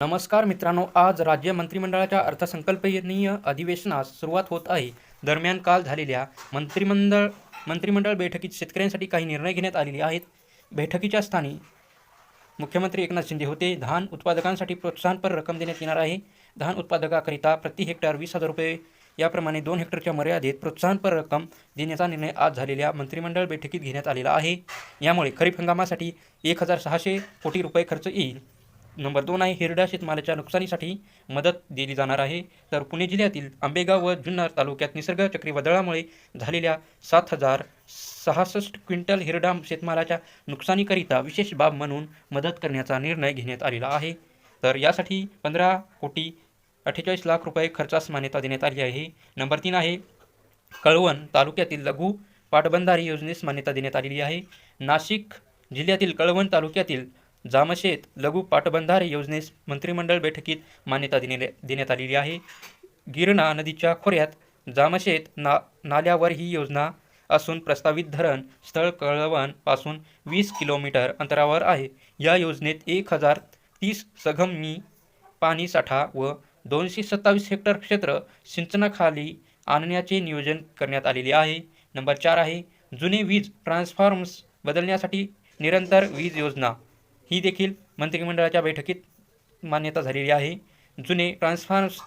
नमस्कार मित्रांनो आज राज्य मंत्रिमंडळाच्या अर्थसंकल्पनीय अधिवेशनास सुरुवात होत आहे. दरम्यान काल झालेल्या मंत्रिमंडळ मंत्रिमंडळ बैठकीत शेतकऱ्यांसाठी काही निर्णय घेण्यात आलेले आहेत. बैठकीच्या स्थानी मुख्यमंत्री एकनाथ शिंदे होते. धान उत्पादकांसाठी प्रोत्साहनपर रक्कम देण्यात येणार आहे. धान उत्पादकाकरिता प्रति हेक्टर वीस हजार रुपये याप्रमाणे दोन हेक्टरच्या मर्यादेत प्रोत्साहनपर रक्कम देण्याचा निर्णय आज झालेल्या मंत्रिमंडळ बैठकीत घेण्यात आलेला आहे. यामुळे खरीप हंगामासाठी एक हजार सहाशे कोटी रुपये खर्च येईल. नंबर दोन आहे हिरडा शेतमालाच्या नुकसानीसाठी मदत दिली जाणार आहे. तर पुणे जिल्ह्यातील आंबेगाव व जुन्नर तालुक्यात निसर्ग चक्रीवादळामुळे झालेल्या सात हजार सहासष्ट क्विंटल हिरडा शेतमालाच्या नुकसानीकरिता विशेष बाब म्हणून मदत करण्याचा निर्णय घेण्यात आलेला आहे. तर यासाठी पंधरा कोटी अठ्ठेचाळीस लाख रुपये खर्चास मान्यता देण्यात आली आहे. नंबर तीन आहे कळवण तालुक्यातील लघु पाटबंधारे योजनेस मान्यता देण्यात आलेली आहे. नाशिक जिल्ह्यातील कळवण तालुक्यातील जामशेत लघु पाटबंधारे योजनेस मंत्रिमंडळ बैठकीत मान्यता देणे देण्यात आलेली आहे. गिरणा नदीच्या खोऱ्यात जामशेत ना नाल्यावर ही योजना असून प्रस्तावित धरण स्थळ कळवणपासून वीस किलोमीटर अंतरावर आहे. या योजनेत एक हजार तीस सघमनी पाणीसाठा व दोनशे सत्तावीस हेक्टर क्षेत्र सिंचनाखाली आणण्याचे नियोजन करण्यात आलेले आहे. नंबर चार आहे जुने वीज ट्रान्सफॉर्म्स बदलण्यासाठी निरंतर वीज योजना ही देखील मंत्रिमंडळाच्या बैठकीत मान्यता झालेली आहे. जुने ट्रान्सफॉर्म्स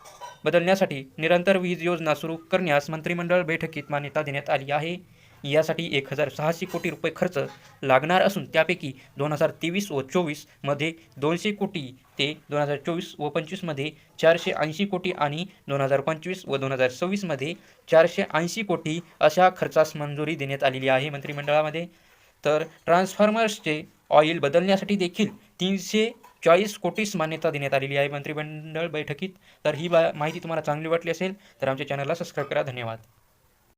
बदलण्यासाठी निरंतर वीज योजना सुरू करण्यास मंत्रिमंडळ बैठकीत मान्यता देण्यात आली आहे. यासाठी एक हजार सहाशे कोटी रुपये खर्च लागणार असून त्यापैकी दोन हजार तेवीस व चोवीसमध्ये दोनशे कोटी ते दोन हजार चोवीस व पंचवीसमध्ये चारशे ऐंशी कोटी आणि दोन हजार पंचवीस व दोन हजार सव्वीसमध्ये चारशे ऐंशी कोटी अशा खर्चास मंजुरी देण्यात आलेली आहे मंत्रिमंडळामध्ये. तर ट्रान्सफॉर्मर्सचे ऑइल बदलण्यासाठी देखील तीनशे चाळीस कोटीस मान्यता देण्यात आलेली आहे. मंत्रिमंडळ बैठकीत. तर ही बा माहिती तुम्हाला चांगली वाटली असेल तर आमच्या चॅनलला सबस्क्राईब करा. धन्यवाद.